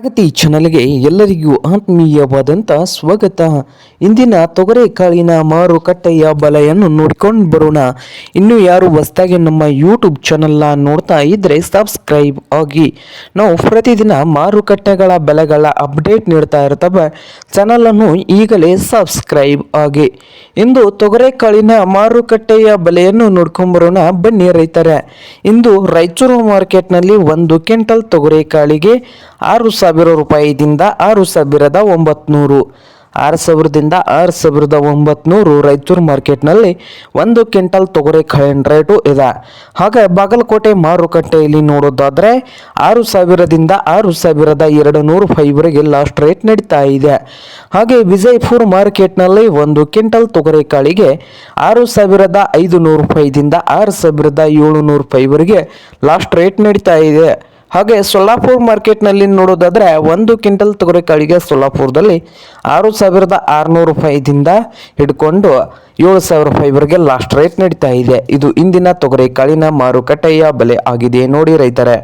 ಪ್ರಗತಿ ಚಾನಲ್ಗೆ ಎಲ್ಲರಿಗೂ ಆತ್ಮೀಯವಾದಂಥ ಸ್ವಾಗತ. ಇಂದಿನ ತೊಗರೆಕಾಳಿನ ಮಾರುಕಟ್ಟೆಯ ಬಲೆಯನ್ನು ನೋಡಿಕೊಂಡು ಬರೋಣ. ಇನ್ನು ಯಾರು ಹೊಸದಾಗಿ ನಮ್ಮ ಯೂಟ್ಯೂಬ್ ಚಾನಲ್ನ ನೋಡ್ತಾ ಇದ್ದರೆ ಸಬ್ಸ್ಕ್ರೈಬ್ ಆಗಿ. ನಾವು ಪ್ರತಿದಿನ ಮಾರುಕಟ್ಟೆಗಳ ಬೆಲೆಗಳ ಅಪ್ಡೇಟ್ ನೀಡ್ತಾ ಇರ್ತವೆ. ಚಾನಲನ್ನು ಈಗಲೇ ಸಬ್ಸ್ಕ್ರೈಬ್ ಆಗಿ. ಇಂದು ತೊಗರೆಕಾಳಿನ ಮಾರುಕಟ್ಟೆಯ ಬೆಲೆಯನ್ನು ನೋಡ್ಕೊಂಡು ಬರೋಣ. ಬನ್ನಿ ರೈತರೆ, ಇಂದು ರಾಯಚೂರು ಮಾರ್ಕೆಟ್ನಲ್ಲಿ ಒಂದು ಕ್ವಿಂಟಲ್ ತೊಗರೆಕಾಳಿಗೆ ಆರು ಸಾವಿರ ರೂಪಾಯಿದಿಂದ ಆರು ಸಾವಿರದ ಒಂಬತ್ನೂರು. ಆರು ಸಾವಿರದಿಂದ ಆರು ಸಾವಿರದ ಒಂಬತ್ನೂರು ರಾಯಚೂರು ಮಾರ್ಕೆಟ್ನಲ್ಲಿ ಒಂದು ಕ್ವಿಂಟಲ್ ತೊಗರಿ ಕಾಳಿನ ರೇಟು ಇದೆ. ಹಾಗೆ ಬಾಗಲಕೋಟೆ ಮಾರುಕಟ್ಟೆಯಲ್ಲಿ ನೋಡೋದಾದರೆ ಆರು ಸಾವಿರದಿಂದ ಆರು ಸಾವಿರದ ಎರಡು ನೂರು ರೂಪಾಯಿವರೆಗೆ ಲಾಸ್ಟ್ ರೇಟ್ ನಡೀತಾ ಇದೆ. ಹಾಗೆ ವಿಜಯಪುರ ಮಾರ್ಕೆಟ್ನಲ್ಲಿ ಒಂದು ಕ್ವಿಂಟಲ್ ತೊಗರಿ ಕಾಳಿಗೆ ಆರು ಸಾವಿರದ ಐದು ನೂರು ರೂಪಾಯಿದಿಂದ ಆರು ಸಾವಿರದ ಏಳುನೂರು ರೂಪಾಯಿವರೆಗೆ ಲಾಸ್ಟ್ ರೇಟ್ ನಡೀತಾ ಇದೆ. ಹಾಗೆ ಸೊಲ್ಲಾಪುರ ಮಾರ್ಕೆಟ್ನಲ್ಲಿ ನೋಡೋದಾದರೆ ಒಂದು ಕ್ವಿಂಟಲ್ ತೊಗರೆಕಾಳಿಗೆ ಸೊಲ್ಲಾಪುರದಲ್ಲಿ ಆರು ಸಾವಿರದ ಆರುನೂರು ರೂಪಾಯಿದಿಂದ ಹಿಡ್ಕೊಂಡು ಏಳು ಸಾವಿರ ರೂಪಾಯಿವರೆಗೆ ಲಾಸ್ಟ್ ರೇಟ್ ನಡೀತಾ ಇದೆ. ಇದು ಇಂದಿನ ತೊಗರೆಕಾಳಿನ ಮಾರುಕಟ್ಟೆಯ ಬೆಲೆ ಆಗಿದೆ ನೋಡಿ ರೈತರೆ.